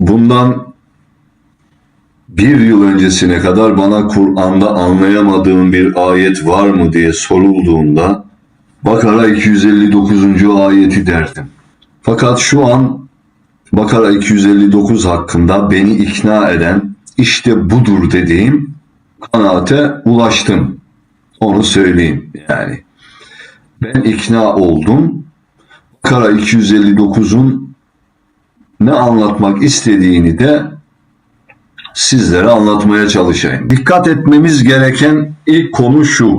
bundan bir yıl öncesine kadar bana Kur'an'da anlayamadığım bir ayet var mı diye sorulduğunda Bakara 259. ayeti derdim. Fakat şu an Bakara 259 hakkında beni ikna eden işte budur dediğim kanaate ulaştım. Onu söyleyeyim yani. Ben ikna oldum. Bakara 259'un ne anlatmak istediğini de sizlere anlatmaya çalışayım. Dikkat etmemiz gereken ilk konu şu.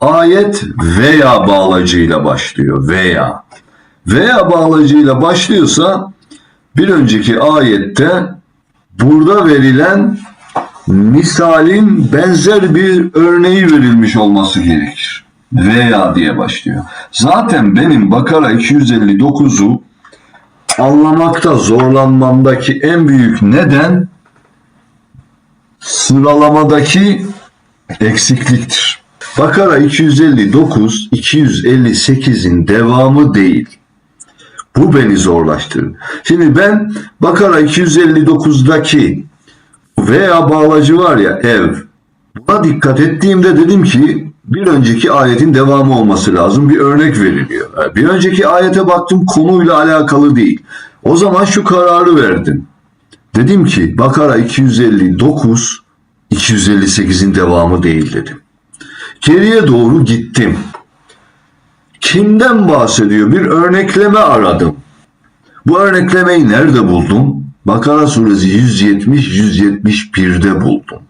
Ayet veya bağlacıyla başlıyor. Veya. Veya bağlacıyla başlıyorsa bir önceki ayette burada verilen misalin benzer bir örneği verilmiş olması gerekir. Veya diye başlıyor. Zaten benim Bakara 259'u anlamakta zorlanmamdaki en büyük neden sıralamadaki eksikliktir. Bakara 259 258'in devamı değil. Bu beni zorlaştırır. Şimdi ben Bakara 259'daki veya bağlacı var ya ev. Buna dikkat ettiğimde dedim ki bir önceki ayetin devamı olması lazım. Bir örnek veriliyor. Bir önceki ayete baktım konuyla alakalı değil. O zaman şu kararı verdim. Dedim ki Bakara 259 258'in devamı değil dedim. Geriye doğru gittim. Kimden bahsediyor? Bir örnekleme aradım. Bu örneklemeyi nerede buldum? Bakara suresi 170-171'de buldum.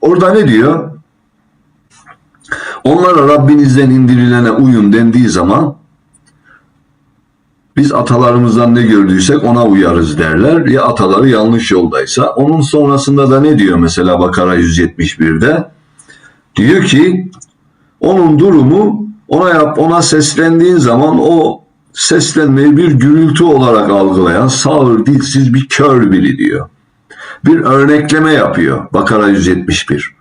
Orada ne diyor? Onlara Rabbinizden indirilene uyun dendiği zaman biz atalarımızdan ne gördüysek ona uyarız derler. Ya ataları yanlış yoldaysa. Onun sonrasında da ne diyor mesela Bakara 171'de? Diyor ki onun durumu ona yap ona seslendiğin zaman o seslenmeyi bir gürültü olarak algılayan sağır dilsiz bir kör biri diyor. Bir örnekleme yapıyor Bakara 171.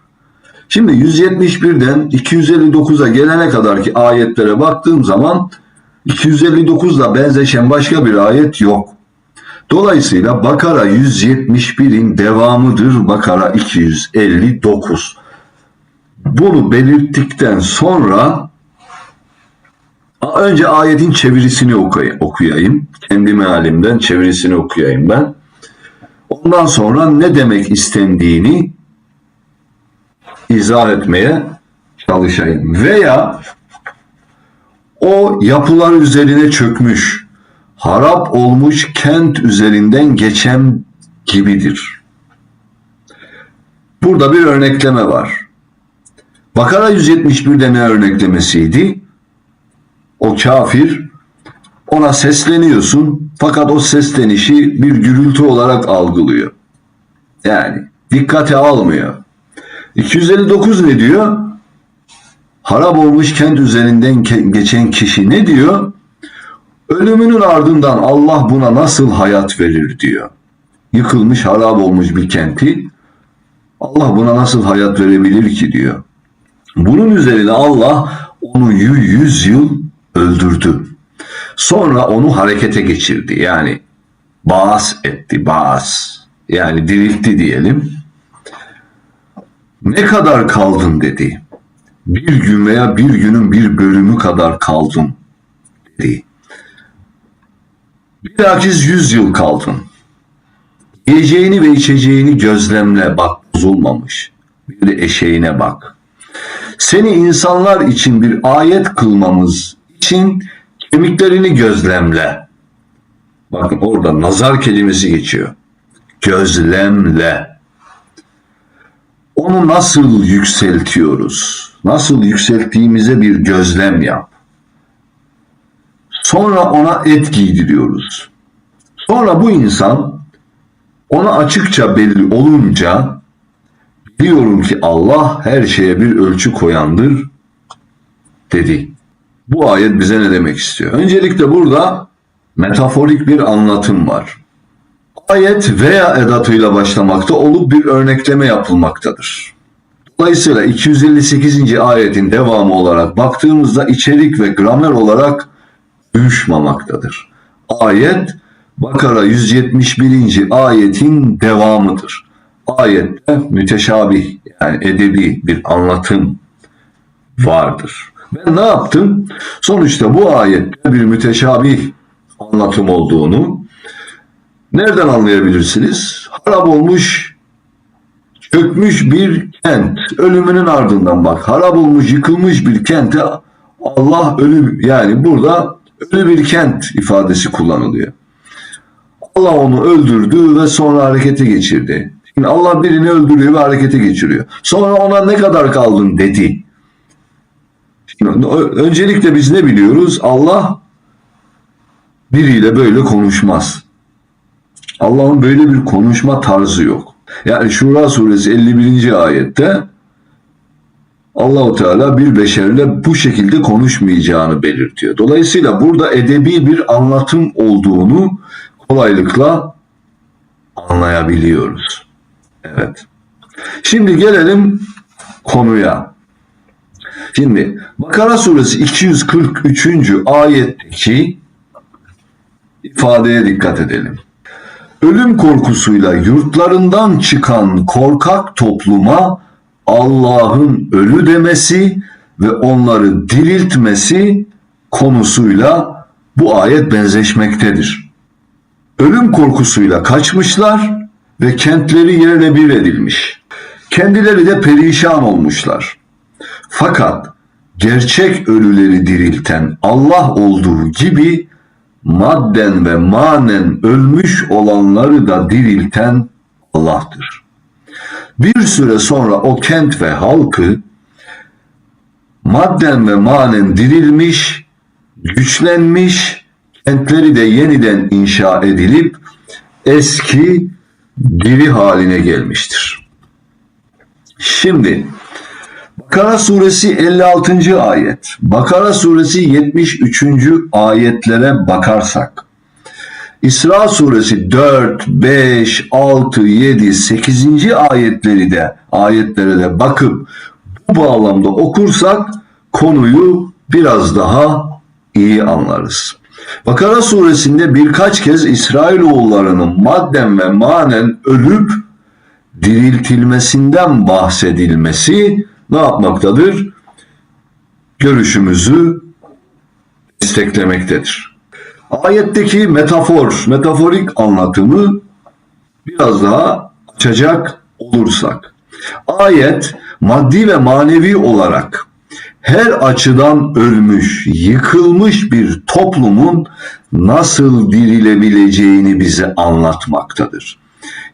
Şimdi 171'den 259'a gelene kadarki ayetlere baktığım zaman 259'la benzeşen başka bir ayet yok. Dolayısıyla Bakara 171'in devamıdır Bakara 259. Bunu belirttikten sonra önce ayetin çevirisini okuyayım. Kendi mealimden çevirisini okuyayım ben. Ondan sonra ne demek istendiğini izah etmeye çalışayım. Veya o yapılar üzerine çökmüş, harap olmuş kent üzerinden geçen gibidir. Burada bir örnekleme var. Bakara 171'de ne örneklemesiydi? O kafir ona sesleniyorsun fakat o seslenişi bir gürültü olarak algılıyor. Yani dikkate almıyor. 259 ne diyor? Harap olmuş kent üzerinden geçen kişi ne diyor? Ölümünün ardından Allah buna nasıl hayat verir diyor. Yıkılmış, harap olmuş bir kenti Allah buna nasıl hayat verebilir ki diyor. Bunun üzerine Allah onu yüz yıl öldürdü. Sonra onu harekete geçirdi. Yani bağız etti, bağız. Yani diriltti diyelim. Ne kadar kaldın dedi. Bir gün veya bir günün bir bölümü kadar kaldım dedi. Bilakis yüz yıl kaldın. Yiyeceğini ve içeceğini gözlemle bak bozulmamış. Bir eşeğine bak. Seni insanlar için bir ayet kılmamız için kemiklerini gözlemle. Bakın orada nazar kelimesi geçiyor. Gözlemle. Onu nasıl yükseltiyoruz? Nasıl yükselttiğimize bir gözlem yap. Sonra ona et giydiriyoruz. Sonra bu insan ona açıkça belli olunca biliyorum ki Allah her şeye bir ölçü koyandır dedi. Bu ayet bize ne demek istiyor? Öncelikle burada metaforik bir anlatım var. Ayet veya edatıyla başlamakta olup bir örnekleme yapılmaktadır. Dolayısıyla 258. ayetin devamı olarak baktığımızda içerik ve gramer olarak uyuşmamaktadır. Ayet Bakara 171. ayetin devamıdır. Ayette müteşabih yani edebi bir anlatım vardır. Ben ne yaptım? Sonuçta bu ayette bir müteşabih anlatım olduğunu nereden anlayabilirsiniz? Harap olmuş, çökmüş bir kent. Ölümünün ardından bak. Harap olmuş, yıkılmış bir kente Allah ölü yani burada ölü bir kent ifadesi kullanılıyor. Allah onu öldürdü ve sonra harekete geçirdi. Şimdi Allah birini öldürüyor ve harekete geçiriyor. Sonra ona ne kadar kaldın dedi. Şimdi öncelikle biz ne biliyoruz? Allah biriyle böyle konuşmaz. Allah'ın böyle bir konuşma tarzı yok. Yani Şura suresi 51. ayette Allahu Teala bir beşerle bu şekilde konuşmayacağını belirtiyor. Dolayısıyla burada edebi bir anlatım olduğunu kolaylıkla anlayabiliyoruz. Evet. Şimdi gelelim konuya. Şimdi Bakara suresi 243. ayetteki ifadeye dikkat edelim. Ölüm korkusuyla yurtlarından çıkan korkak topluma Allah'ın ölü demesi ve onları diriltmesi konusuyla bu ayet benzeşmektedir. Ölüm korkusuyla kaçmışlar ve kentleri yerle bir edilmiş. Kendileri de perişan olmuşlar. Fakat gerçek ölüleri dirilten Allah olduğu gibi madden ve manen ölmüş olanları da dirilten Allah'tır. Bir süre sonra o kent ve halkı madden ve manen dirilmiş, güçlenmiş, kentleri de yeniden inşa edilip eski diri haline gelmiştir. Şimdi Bakara suresi 56. ayet, Bakara suresi 73. ayetlere bakarsak, İsra suresi 4, 5, 6, 7, 8. ayetleri de ayetlere de bakıp bu bağlamda okursak konuyu biraz daha iyi anlarız. Bakara suresinde birkaç kez İsrailoğullarının madden ve manen ölüp diriltilmesinden bahsedilmesi ne yapmaktadır? Görüşümüzü desteklemektedir. Ayetteki metafor, metaforik anlatımı biraz daha açacak olursak. Ayet maddi ve manevi olarak her açıdan ölmüş, yıkılmış bir toplumun nasıl dirilebileceğini bize anlatmaktadır.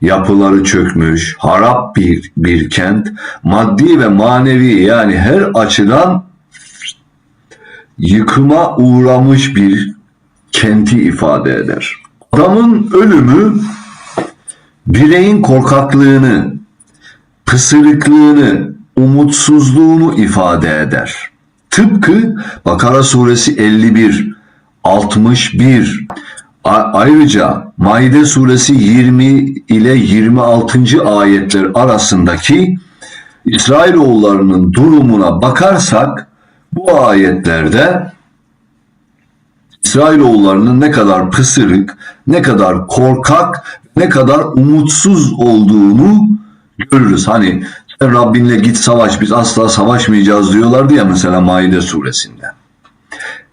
Yapıları çökmüş, harap bir, bir kent, maddi ve manevi yani her açıdan yıkıma uğramış bir kenti ifade eder. Adamın ölümü bireyin korkaklığını, pısırıklığını, umutsuzluğunu ifade eder. Tıpkı Bakara suresi 51, 61, ayrıca Maide suresi 20 ile 26. ayetler arasındaki İsrailoğullarının durumuna bakarsak bu ayetlerde İsrailoğullarının ne kadar pısırık, ne kadar korkak, ne kadar umutsuz olduğunu görürüz. Hani sen Rabbinle git savaş biz asla savaşmayacağız diyorlardı ya mesela Maide suresinde.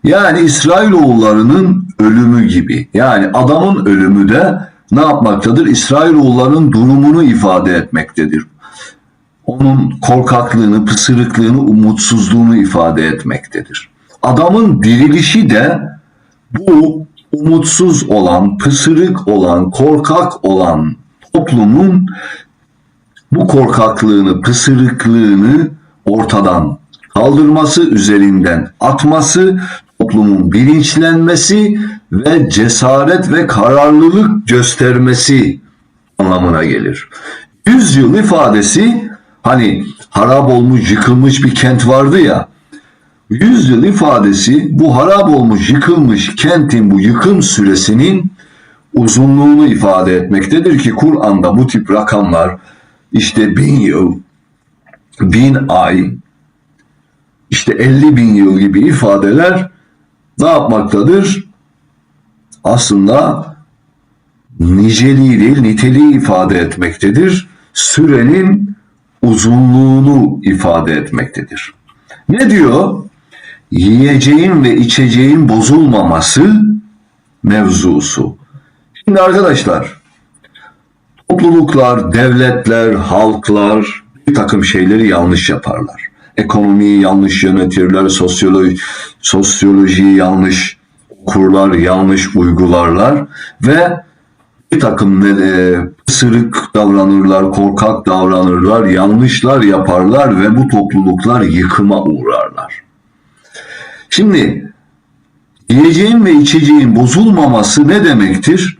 Yani İsrailoğullarının ölümü gibi. Yani adamın ölümü de ne yapmaktadır? İsrailoğullarının durumunu ifade etmektedir. Onun korkaklığını, pısırıklığını, umutsuzluğunu ifade etmektedir. Adamın dirilişi de bu umutsuz olan, pısırık olan, korkak olan toplumun bu korkaklığını, pısırıklığını ortadan kaldırması, üzerinden atması, toplumun bilinçlenmesi ve cesaret ve kararlılık göstermesi anlamına gelir. Yüzyıl ifadesi hani harap olmuş, yıkılmış bir kent vardı ya, yüzyıl ifadesi bu harap olmuş, yıkılmış kentin bu yıkım süresinin uzunluğunu ifade etmektedir ki Kur'an'da bu tip rakamlar işte bin yıl, bin ay, işte 50 bin yıl gibi ifadeler ne yapmaktadır? Aslında niceliği değil niteliği ifade etmektedir. Sürenin uzunluğunu ifade etmektedir. Ne diyor? Yiyeceğin ve içeceğin bozulmaması mevzusu. Şimdi arkadaşlar topluluklar, devletler, halklar bir takım şeyleri yanlış yaparlar. Ekonomiyi yanlış yönetirler, sosyoloji, sosyolojiyi yanlış okurlar, yanlış uygularlar ve bir takım e, sırık davranırlar, korkak davranırlar, yanlışlar yaparlar ve bu topluluklar yıkıma uğrarlar. Şimdi yiyeceğin ve içeceğin bozulmaması ne demektir?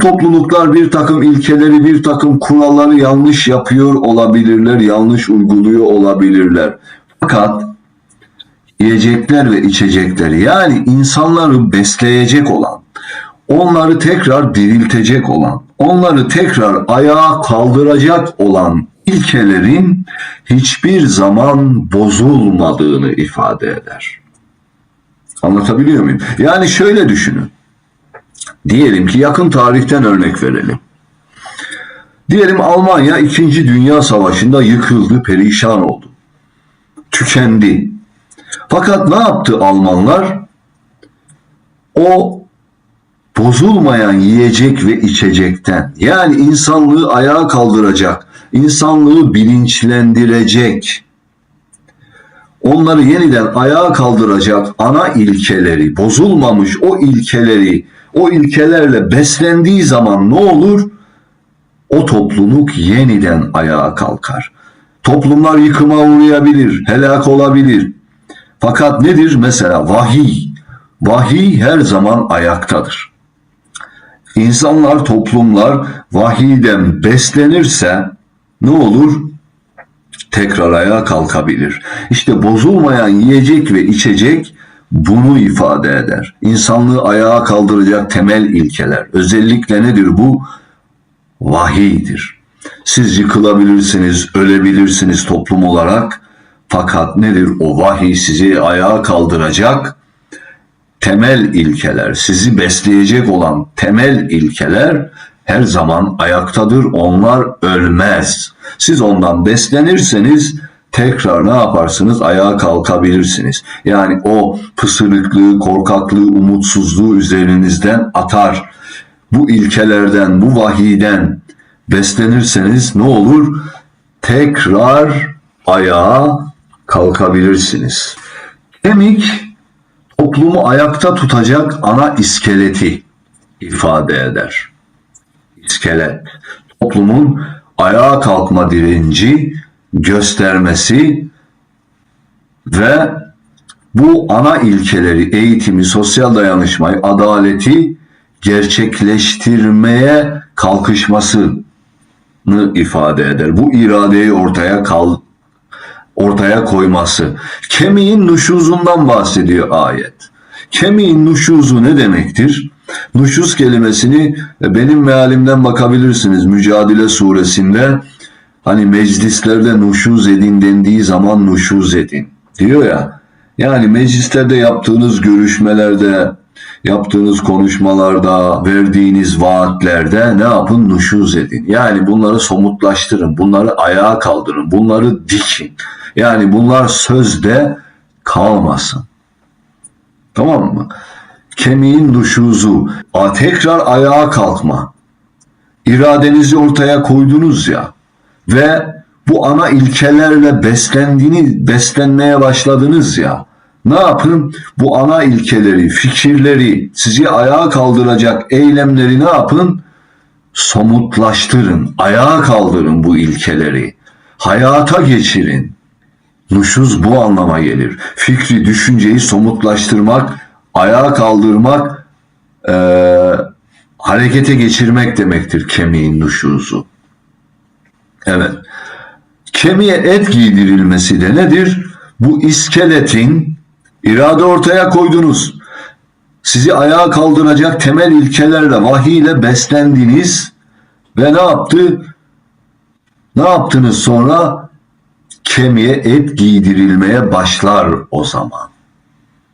Topluluklar bir takım ilkeleri, bir takım kuralları yanlış yapıyor olabilirler, yanlış uyguluyor olabilirler. Fakat yiyecekler ve içecekler yani insanları besleyecek olan, onları tekrar diriltecek olan, onları tekrar ayağa kaldıracak olan ilkelerin hiçbir zaman bozulmadığını ifade eder. Anlatabiliyor muyum? Yani şöyle düşünün. Diyelim ki yakın tarihten örnek verelim. Diyelim Almanya 2. Dünya Savaşı'nda yıkıldı, perişan oldu. Tükendi. Fakat ne yaptı Almanlar? O bozulmayan yiyecek ve içecekten yani insanlığı ayağa kaldıracak, insanlığı bilinçlendirecek, onları yeniden ayağa kaldıracak ana ilkeleri, bozulmamış o ilkeleri, o ilkelerle beslendiği zaman ne olur? O topluluk yeniden ayağa kalkar. Toplumlar yıkıma uğrayabilir, helak olabilir. Fakat nedir? Mesela vahiy. Vahiy her zaman ayaktadır. İnsanlar, toplumlar vahiyden beslenirse ne olur? Tekrar ayağa kalkabilir. İşte bozulmayan yiyecek ve içecek bunu ifade eder. İnsanlığı ayağa kaldıracak temel ilkeler. Özellikle nedir bu? Vahiydir. Siz yıkılabilirsiniz, ölebilirsiniz toplum olarak. Fakat nedir o vahiy sizi ayağa kaldıracak temel ilkeler, sizi besleyecek olan temel ilkeler her zaman ayaktadır. Onlar ölmez. Siz ondan beslenirseniz tekrar ne yaparsınız? Ayağa kalkabilirsiniz. Yani o pısırıklığı, korkaklığı, umutsuzluğu üzerinizden atar. Bu ilkelerden, bu vahiyden beslenirseniz ne olur? Tekrar ayağa kalkabilirsiniz. Kemik toplumu ayakta tutacak ana iskeleti ifade eder. İskelet, toplumun ayağa kalkma direnci göstermesi ve bu ana ilkeleri, eğitimi, sosyal dayanışmayı, adaleti gerçekleştirmeye kalkışmasını ifade eder. Bu iradeyi ortaya kal ortaya koyması. Kemiğin nuşuzundan bahsediyor ayet. Kemiğin nuşuzu ne demektir? Nuşuz kelimesini benim mealimden bakabilirsiniz. Mücadele suresinde hani meclislerde nuşuz edin dendiği zaman nuşuz edin diyor ya. Yani meclislerde yaptığınız görüşmelerde, yaptığınız konuşmalarda, verdiğiniz vaatlerde ne yapın? Nuşuz edin. Yani bunları somutlaştırın, bunları ayağa kaldırın, bunları dikin. Yani bunlar sözde kalmasın. Tamam mı? Kemiğin nuşuzu, tekrar ayağa kalkma. İradenizi ortaya koydunuz ya ve bu ana ilkelerle beslendiğini beslenmeye başladınız ya. Ne yapın? Bu ana ilkeleri, fikirleri, sizi ayağa kaldıracak eylemleri ne yapın? Somutlaştırın, ayağa kaldırın bu ilkeleri. Hayata geçirin. Nuşuz bu anlama gelir. Fikri, düşünceyi somutlaştırmak, ayağa kaldırmak, e, harekete geçirmek demektir kemiğin nuşuzu. Evet. Kemiğe et giydirilmesi de nedir? Bu iskeletin irade ortaya koydunuz. Sizi ayağa kaldıracak temel ilkelerle, vahiy beslendiniz ve ne yaptı? Ne yaptınız sonra? Kemiğe et giydirilmeye başlar o zaman.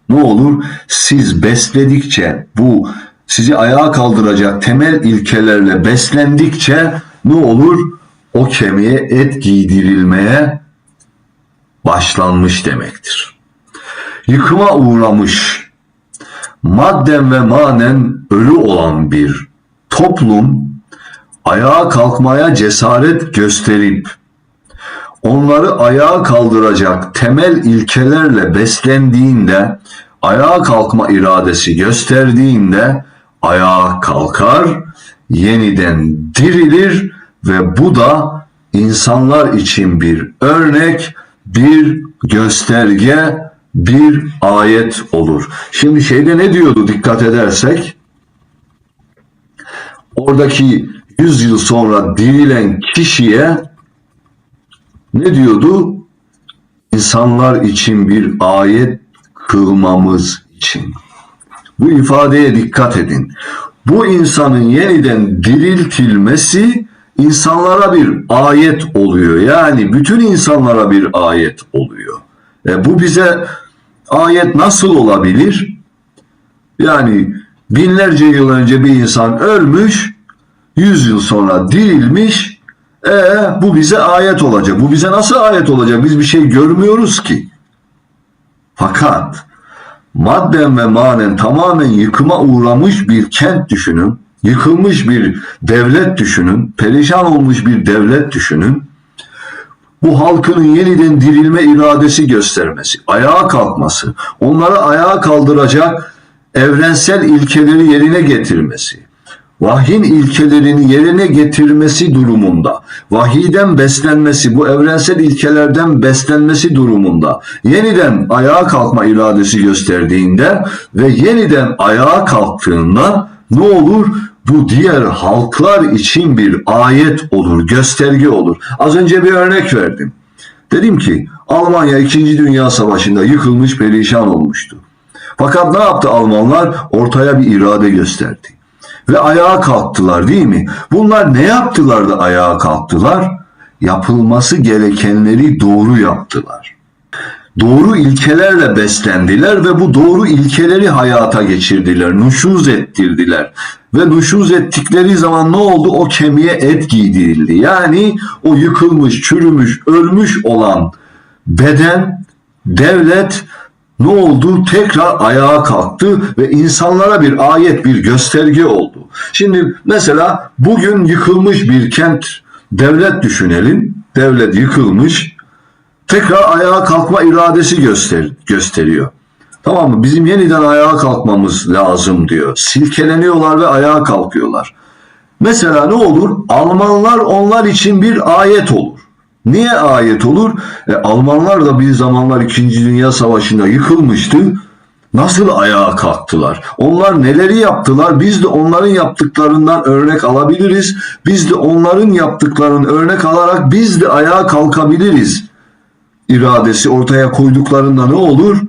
Ne olur? Siz besledikçe bu sizi ayağa kaldıracak temel ilkelerle beslendikçe ne olur? O kemiğe et giydirilmeye başlanmış demektir. Yıkıma uğramış, madden ve manen ölü olan bir toplum ayağa kalkmaya cesaret gösterip onları ayağa kaldıracak temel ilkelerle beslendiğinde, ayağa kalkma iradesi gösterdiğinde ayağa kalkar, yeniden dirilir ve bu da insanlar için bir örnek, bir gösterge, bir ayet olur. Şimdi şeyde ne diyordu dikkat edersek? Oradaki 100 yıl sonra dirilen kişiye ne diyordu? İnsanlar için bir ayet kılmamız için. Bu ifadeye dikkat edin. Bu insanın yeniden diriltilmesi insanlara bir ayet oluyor. Yani bütün insanlara bir ayet oluyor. E bu bize ayet nasıl olabilir? Yani binlerce yıl önce bir insan ölmüş, yüz yıl sonra dirilmiş, e bu bize ayet olacak. Bu bize nasıl ayet olacak? Biz bir şey görmüyoruz ki. Fakat madden ve manen tamamen yıkıma uğramış bir kent düşünün. Yıkılmış bir devlet düşünün. Perişan olmuş bir devlet düşünün. Bu halkının yeniden dirilme iradesi göstermesi, ayağa kalkması, onları ayağa kaldıracak evrensel ilkeleri yerine getirmesi, vahyin ilkelerini yerine getirmesi durumunda, vahiyden beslenmesi, bu evrensel ilkelerden beslenmesi durumunda yeniden ayağa kalkma iradesi gösterdiğinde ve yeniden ayağa kalktığında ne olur? Bu diğer halklar için bir ayet olur, gösterge olur. Az önce bir örnek verdim. Dedim ki Almanya 2. Dünya Savaşı'nda yıkılmış, perişan olmuştu. Fakat ne yaptı Almanlar? Ortaya bir irade gösterdi. Ve ayağa kalktılar değil mi? Bunlar ne yaptılar da ayağa kalktılar? Yapılması gerekenleri doğru yaptılar. Doğru ilkelerle beslendiler ve bu doğru ilkeleri hayata geçirdiler, nuşuz ettirdiler. Ve nuşuz ettikleri zaman ne oldu? O kemiğe et giydirildi. Yani o yıkılmış, çürümüş, ölmüş olan beden, devlet ne oldu? Tekrar ayağa kalktı ve insanlara bir ayet, bir gösterge oldu. Şimdi mesela bugün yıkılmış bir kent, devlet düşünelim. Devlet yıkılmış, tekrar ayağa kalkma iradesi göster gösteriyor. Tamam mı? Bizim yeniden ayağa kalkmamız lazım diyor. Silkeleniyorlar ve ayağa kalkıyorlar. Mesela ne olur? Almanlar onlar için bir ayet olur. Niye ayet olur? E, Almanlar da bir zamanlar 2. Dünya Savaşı'nda yıkılmıştı. Nasıl ayağa kalktılar? Onlar neleri yaptılar? Biz de onların yaptıklarından örnek alabiliriz. Biz de onların yaptıklarını örnek alarak biz de ayağa kalkabiliriz. İradesi ortaya koyduklarında ne olur?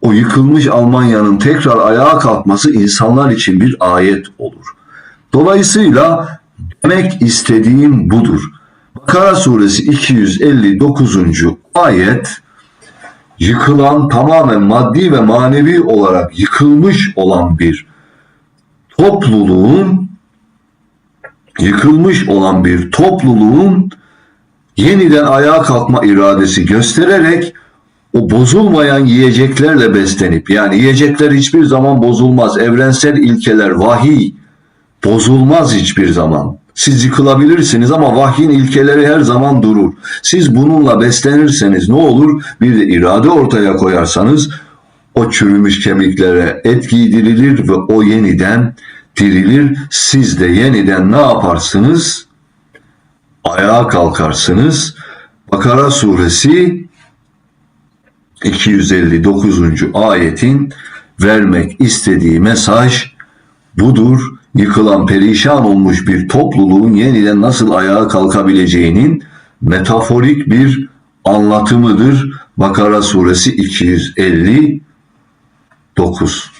O yıkılmış Almanya'nın tekrar ayağa kalkması insanlar için bir ayet olur. Dolayısıyla demek istediğim budur. Bakara suresi 259. ayet yıkılan tamamen maddi ve manevi olarak yıkılmış olan bir topluluğun yıkılmış olan bir topluluğun yeniden ayağa kalkma iradesi göstererek o bozulmayan yiyeceklerle beslenip yani yiyecekler hiçbir zaman bozulmaz. Evrensel ilkeler, vahiy bozulmaz hiçbir zaman. Siz yıkılabilirsiniz ama vahyin ilkeleri her zaman durur. Siz bununla beslenirseniz ne olur? Bir de irade ortaya koyarsanız o çürümüş kemiklere et giydirilir ve o yeniden dirilir. Siz de yeniden ne yaparsınız? Ayağa kalkarsınız. Bakara suresi 259. ayetin vermek istediği mesaj budur. Yıkılan perişan olmuş bir topluluğun yeniden nasıl ayağa kalkabileceğinin metaforik bir anlatımıdır. Bakara suresi 259.